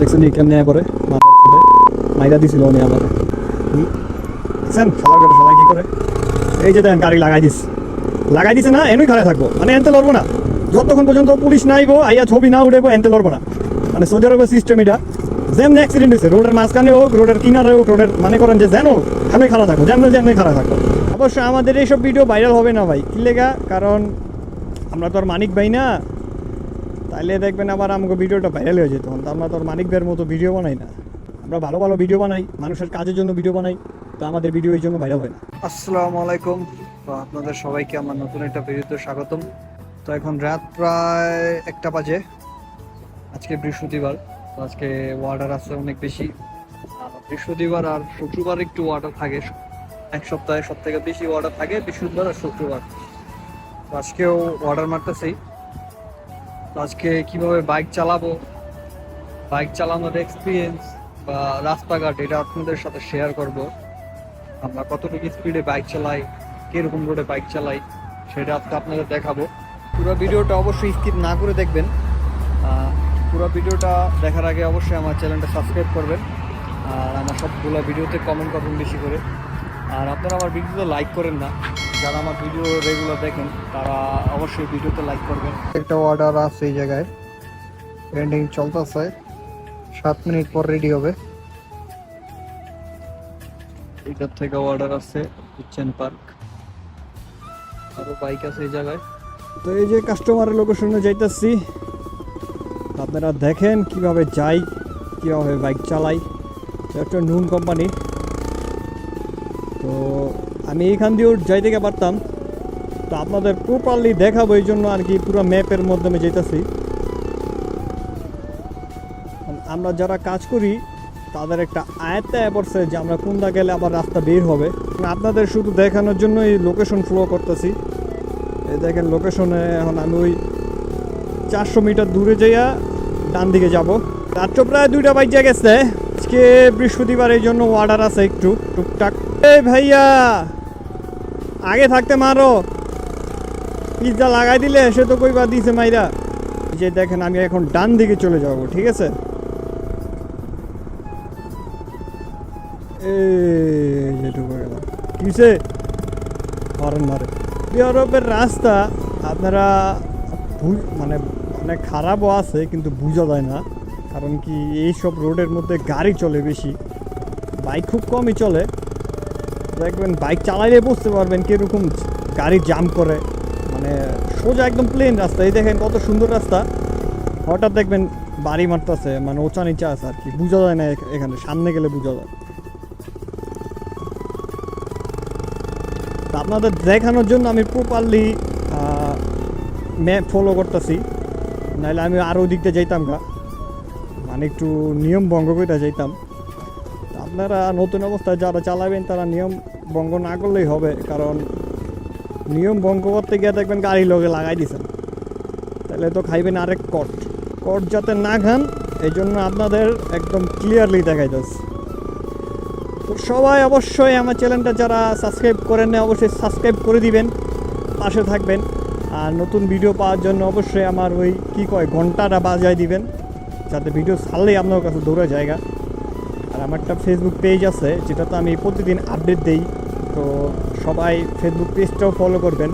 দেখছেন এই কেমনে চুলে মাইরা দিছিল উনি আমার দেখছেন? শালা করে শালা কি করে? এই যে দেখেন গাড়ি লাগাই দিস। লাগাই দিছে না এনই খারাপ থাকব। মানে এনতে লড়বো না। যতক্ষণ পর্যন্ত পুলিশ না আইবো আইয়া ছবি না উঠেবো এনতে লড়বো না। মানে সৌদি আরবের সিস্টেম এটা। যেমন অ্যাক্সিডেন্ট হয়েছে রোডের মাঝখানে হোক রোডের কিনারে হোক রোডের মানে করেন যে যেন আমি খারাপ থাকব, যেমন যেমনি খারাপ থাকব। অবশ্যই আমাদের এইসব ভিডিও ভাইরাল হবে না ভাই। কি লেগা? কারণ আমরা তো আর মানিক ভাই না। তাইলে দেখবেন আবার আমাকে ভিডিওটা ভাইরাল হয়ে যেত তো আমরা তো মানিক ভাইয়ের মতো ভিডিও বানাই না। আমরা ভালো ভালো ভিডিও বানাই, মানুষের কাজের জন্য ভিডিও বানাই, তো আমাদের ভিডিও এই জন্য ভাইরাল হয় না। আসসালামু আলাইকুম। তো আপনাদের সবাইকে আমার নতুন একটা ভিডিওতে স্বাগতম। তো এখন রাত প্রায় একটা বাজে। আজকে বৃহস্পতিবার, তো আজকে ওয়ার্ডার আছে অনেক বেশি। বৃহস্পতিবার আর শুক্রবার একটু ওয়ার্ডার থাকে। এক সপ্তাহে সব থেকে বেশি ওয়ার্ডার থাকে বৃহস্পতিবার আর শুক্রবার। আজকেও অর্ডার মারতেছি। আজকে কীভাবে বাইক চালাবো, বাইক চালানোর এক্সপিরিয়েন্স বা রাস্তাঘাট, এটা আপনাদের সাথে শেয়ার করব। আমরা কতটুকু স্পিডে বাইক চালাই, কীরকম রোডে বাইক চালাই, সেটা আজকে আপনাদের দেখাবো। পুরো ভিডিওটা অবশ্যই স্কিপ না করে দেখবেন। পুরো ভিডিওটা দেখার আগে অবশ্যই আমার চ্যানেলটা সাবস্ক্রাইব করবেন। আর আমার সবগুলো ভিডিওতে কমেন্ট করবেন বেশি করে। আর আপনারা আমার ভিডিওতে লাইক করেন না। যারা আমার ভিডিও রেগুলার দেখেন তারা অবশ্যই ভিডিওতে লাইক করবেন। একটা অর্ডার আছে এই জায়গায়। পেন্ডিং চলতেছে। সাত মিনিট পর রেডি হবে। এটার থেকে অর্ডার আছে কিচেন পার্ক। আরও বাইক আছে এই জায়গায়। তো এই যে কাস্টমারের লোকেশনে যাইতেছি। আপনারা দেখেন কীভাবে যাই কীভাবে বাইক চালাই। একটা নুন কোম্পানি তো আমি এইখান দিয়েও যাই থেকে পারতাম। তো আপনাদের প্রপারলি দেখাবো এই জন্য আর কি পুরো ম্যাপের মাধ্যমে যেতেছি আমরা যারা কাজ করি, তাদের একটা আয়ত্তায় পড়ছে যে আমরা কোনটা গেলে আবার রাস্তা বের হবে। আপনাদের শুধু দেখানোর জন্য এই লোকেশন ফ্লো করতেছি। এই দেখেন লোকেশনে এখন আমি ওই চারশো মিটার দূরে যাইয়া ডান দিকে যাব। রাত্র প্রায় দুইটা বাইজা গেছে। আজকে বৃহস্পতিবার, এই জন্য অর্ডার আছে একটু। টুকটাক। এই ভাইয়া! আগে থাকতে মারো। পিৎজা লাগাই দিলে সে তো কইবা দিছে মাইরা। যে দেখেন, আমি এখন ডান দিকে চলে যাব, ঠিক আছে? কিসে হরন মারে। ইউরোপের রাস্তা, আপনারা মানে অনেক খারাপও আছে, কিন্তু বোঝা যায় না। কারণ কি, এইসব রোডের মধ্যে গাড়ি চলে বেশি। বাইক খুব কমই চলে। দেখবেন বাইক চালাইলে বুঝতে পারবেন কীরকম গাড়ি জাম করে। মানে সোজা একদম প্লেন রাস্তা। এই দেখেন কত সুন্দর রাস্তা। হঠাৎ দেখবেন বাড়ি মারতেছে মানে ওচা নিচা আছে আর কি। বোঝা যায় না এখানে, সামনে গেলে বোঝা যায়। আপনাদের দেখানোর জন্য আমি প্রপারলি ম্যাপ ফলো করতেছি। নাহলে আমি আরও দিক দিয়ে যাইতাম গা। মানে একটু নিয়ম ভঙ্গ করে যাইতাম। আপনারা নতুন অবস্থায় যারা চালাবেন, তারা নিয়ম ভঙ্গ না করলেই হবে, কারণ নিয়ম ভঙ্গ করতে গিয়ে দেখবেন গাড়ি লোকে লাগাই দিছেন তাহলে তো খাইবেন আরেক কট। কট যাতে না খান এই জন্য আপনাদের একদম ক্লিয়ারলি দেখাইতেছে। তো সবাই অবশ্যই আমার চ্যানেলটা যারা সাবস্ক্রাইব করেন না অবশ্যই সাবস্ক্রাইব করে দিবেন, পাশে থাকবেন। আর নতুন ভিডিও পাওয়ার জন্য অবশ্যই আমার ওই কি কয়, ঘন্টাটা বাজায় দিবেন, যাতে ভিডিও ছাড়লেই আপনার কাছে দৌড়ে জায়গা। আর আমার একটা ফেসবুক পেজ আছে, যেটাতে আমি প্রতিদিন আপডেট দেই। তো সবাই ফেসবুক পেজটাও ফলো করবেন।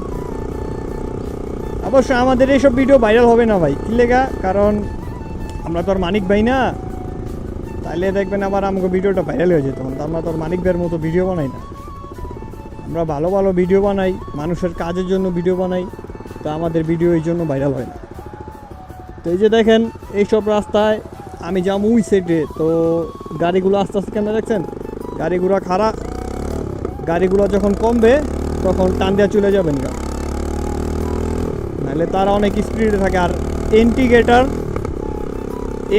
অবশ্য আমাদের এইসব ভিডিও ভাইরাল হবে না ভাই। কি লেগা? কারণ আমরা তো আর মানিক ভাই না। তাইলে দেখবেন আবার আমাকে ভিডিওটা ভাইরাল হয়ে যেত তো আমরা তো আর মানিক ভাইয়ের মতো ভিডিও বানাই না। আমরা ভালো ভালো ভিডিও বানাই, মানুষের কাজের জন্য ভিডিও বানাই, তো আমাদের ভিডিও এই জন্য ভাইরাল হয় না। তো এই যে দেখেন, এইসব রাস্তায় আমি যাম ওই সাইডে তো গাড়িগুলো আস্তে আস্তে কেন দেখছেন? গাড়িগুলো খারাপ গাড়িগুলো যখন কমবে, তখন টান দেওয়া চলে যাবেন গা। নাহলে তারা অনেক স্পিডে থাকে। আর এন্টিগেটার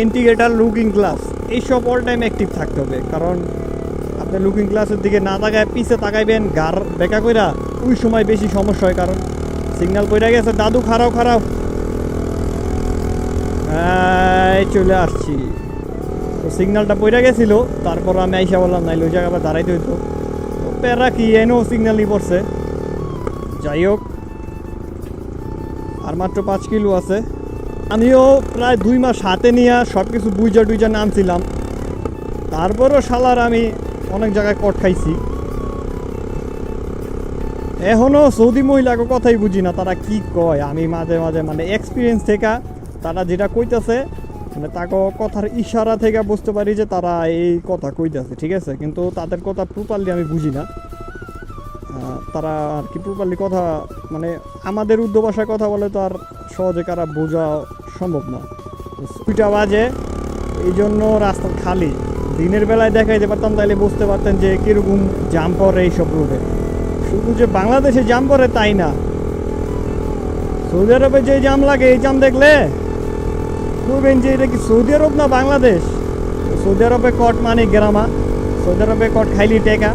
এন্টিগেটার লুকিং গ্লাস এইসব অল টাইম অ্যাক্টিভ থাকতে হবে। কারণ আপনি লুকিং গ্লাসের দিকে না তাকায়, পিছে তাকাইবেন গার বেকা কইরা ওই সময় বেশি সমস্যা হয়। কারণ সিগন্যাল কইরা গেছে, দাদু খারাপ খারাপ এই চলে আসছি। তো সিগন্যালটা পইরা গেছিল, তারপর আমি আইসা বললাম, নাইলে ওই জায়গা দাঁড়াইতে হইতো। তো প্যারা কি এনেও সিগন্যালই পড়ছে। যাই হোক, আর মাত্র পাঁচ কিলো আছে। আমিও প্রায় দুই মাস হাতে নিয়ে সব কিছু বুঝা টুইজা নামছিলাম। তারপরও শালার আমি অনেক জায়গায় কট খাইছি। এখনও সৌদি মহিলাকে কথাই বুঝি না, তারা কি কয়? আমি মাঝে মাঝে মানে এক্সপিরিয়েন্স থেকে তারা যেটা কইতাছে মানে তাকে কথার ইশারা থেকে বুঝতে পারি যে তারা এই কথা কইতাছে, ঠিক আছে? কিন্তু তাদের কথা প্রপারলি আমি বুঝি না। তারা আর কি প্রপারলি কথা মানে আমাদের উর্দু ভাষায় কথা বলে তো আর সহজে কারা বোঝা সম্ভব না। দুইটা বাজে এই জন্য রাস্তা খালি। দিনের বেলায় দেখাইতে পারতাম তাহলে বুঝতে পারতেন যে কীরকম জাম পড়ে এইসব রোডে শুধু যে বাংলাদেশে জাম পড়ে তাই না। সৌদি আরবে যে জাম লাগে, এই জাম দেখলে বলবেন যে এটা কি সৌদি আরব না বাংলাদেশ? সৌদি আরবে কট মানে গ্রামা, সৌদি আরবে কট খাইলি টেকা।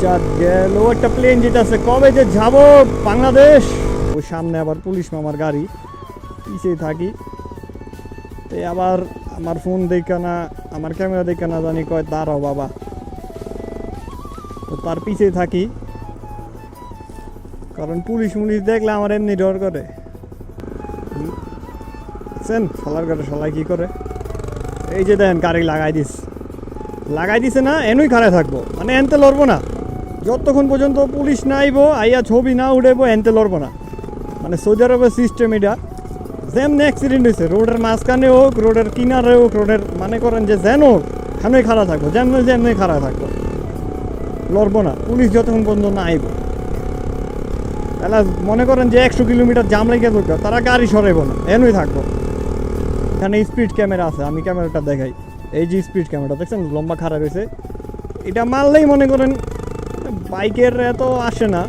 চাঁদ গেল একটা প্লেন যেতেছে কবে যে যাব বাংলাদেশ? ওই সামনে আবার পুলিশ মামার গাড়ি, পিছিয়ে থাকি। তো আবার আমার ফোন দেখে না, আমার ক্যামেরা দেখে না জানি কয়, দাঁড়াও বাবা। তো তার পিছিয়ে থাকি। কারণ পুলিশ মুলিশ দেখলে আমার এমনি ডর করে। সেন শালার করে শালাই কি করে? এই যে দেন, গাড়ি লাগাই দিস। লাগাই দিছে না, এনুই খাড়ায় থাকব। মানে এনতে লড়বো না। যতক্ষণ পর্যন্ত পুলিশ না আইবো, আইয়া ছবি না উঠেবো এনতে লড়বো না। মানে সৌদি আরবের সিস্টেম এটা। যেমনি অ্যাক্সিডেন্ট হয়েছে রোডের মাঝখানে হোক, রোডের কিনারে হোক, রোডের মানে করেন যে যেন হোক খানোই খাড়া থাকব। যেমনি যেমনি খাড়া থাকব। লড়বো না। পুলিশ যতক্ষণ পর্যন্ত না আইব। তাহলে মনে করেন যে একশো কিলোমিটার জাম লেগে তারা গাড়ি সরাইব না। এনই থাকব। এখানে স্পিড ক্যামেরা আছে, আমি ক্যামেরাটা দেখাই। এই যে স্পিড ক্যামেরা দেখছেন? লম্বা খাড়া রয়েছে। এটা মারলেই মনে করেন, বাইকের এত আসে না।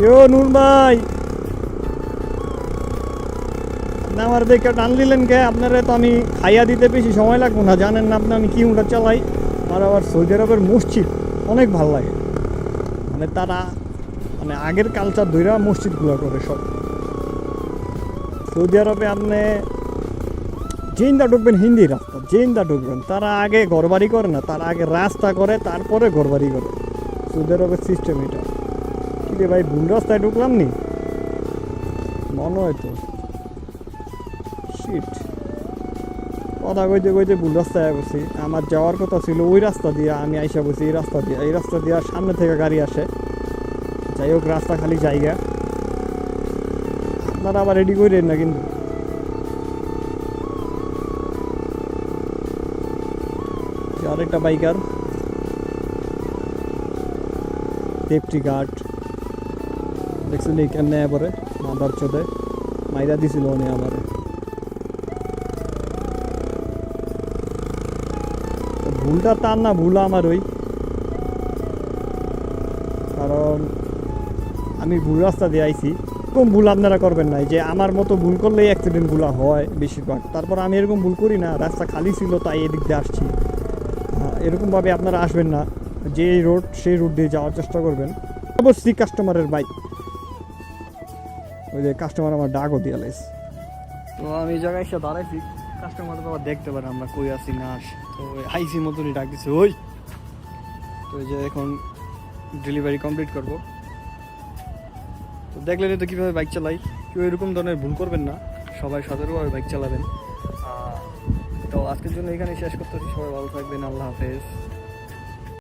ইয়ো নুন ভাই! আমার দেখে টান দিলেন কে? আপনারা তো আমি খাইয়া দিতে বেশি সময় লাগবো না। জানেন না আপনি, আমি কি উঠা চালাই? আর আবার সৌদি আরবের মসজিদ, অনেক ভালো লাগে। মানে তারা মানে আগের কালচার ধইরা মসজিদগুলো করে সব। সৌদি আরবে আপনি জেনদা ঢুকবেন হিন্দি রাস্তা, জেনদা ঢুকবেন। তারা আগে ঘরবাড়ি করে না, তারা আগে রাস্তা করে, তারপরে ঘরবাড়ি করে। সুদের আরবের সিস্টেম এটা। কি রে ভাই, ভুল রাস্তায় ঢুকলাম নি? মনে হয় তো। শিট কথা কইতে কইতে ভুল রাস্তায় বসি আমার যাওয়ার কথা ছিল ওই রাস্তা দিয়ে, আমি আইসা বসি এই রাস্তা দিয়ে। এই রাস্তা দিয়ে সামনে থেকে গাড়ি আসে। যাই হোক, রাস্তা খালি জায়গা। আপনারা আবার রেডি করেন না কিন্তু। আরেকটা বাইকার। Safety guard. দেখছেন এই কেমনে এবারে মাদার চোদে মাইরা দিছিল উনি আমারে। ভুলটা তার না, ভুল আমার ওই কারণ আমি ভুল রাস্তা দিয়ে আইছি। এরকম ভুল আপনারা করবেন না যে আমার মতো ভুল করলেই অ্যাক্সিডেন্টগুলো হয় বেশিরভাগ। তারপর আমি এরকম ভুল করি না, রাস্তা খালি ছিল, তাই এদিক দিয়ে আসছি। এরকমভাবে আপনারা আসবেন না। যে রোড সেই রোড দিয়ে যাওয়ার চেষ্টা করবেন। অবশ্যই কাস্টমারের বাইক ওই যে কাস্টমার আমার ডাকও দিয়ে লাইস তো আমি এই জায়গায় এসে দাঁড়াইছি। কাস্টমার তো দেখতে পারে আমরা কই আছি, না আসি তো আইসি মতনই ডাক দিছে, ওই! তো এই যে এখন ডেলিভারি কমপ্লিট করব। তো দেখলেন তো কীভাবে বাইক চালাই। কেউ এরকম ধরনের ভুল করবেন না। সবাই সতর্কভাবে বাইক চালাবেন। তো আজকের জন্য এখানে শেষ করতেছি। সবাই ভালো থাকবেন আল্লাহ হাফেজ।